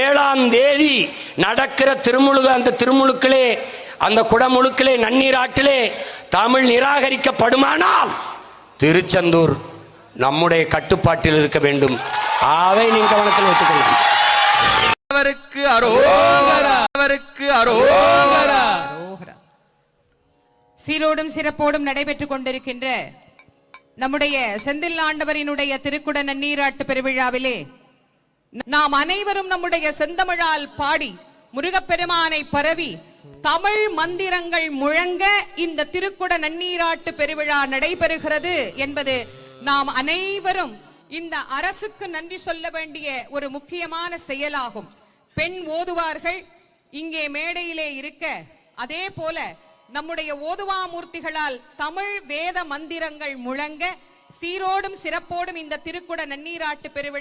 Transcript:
ஏழாம் தேதி நடக்கிற திருமுழுக அந்த திருமுழுக்களே அந்த குடமுழுக்களே நன்னீராட்டிலே தமிழ் நிராகரிக்கப்படுமானால் திருச்செந்தூர் நம்முடைய கட்டுப்பாட்டில் இருக்க வேண்டும். அதை நீங்க கவனத்தில் வைத்துக்கொள்ளுங்கள் அவருக்கு அரோகரா அவருக்கு அரோகரா. சீரோடும் சிறப்போடும் நடைபெற்றுக் கொண்டிருக்கின்ற நம்முடைய செந்தில் ஆண்டவரினுடைய திருக்குட நன்னீராட்டு பெருவிழாவிலே நாம் அனைவரும் நம்முடைய செந்தமிழால் பாடி முருகப்பெருமானை பரவி தமிழ் மந்திரங்கள் முழங்க இந்த திருக்குட நன்னீராட்டு பெருவிழா நடைபெறுகிறது என்பது நாம் அனைவரும் இந்த அரசுக்கு நன்றி சொல்ல வேண்டிய ஒரு முக்கியமான செயலாகும். பெண் ஓதுவார்கள் இங்கே மேடையிலே இருக்க அதே போல நம்முடைய ஓதுவாமூர்த்திகளால் தமிழ் வேத மந்திரங்கள் முழங்க சீரோடும் சிறப்போடும் இந்த திருக்குட நன்னீராட்டு பெருவிழா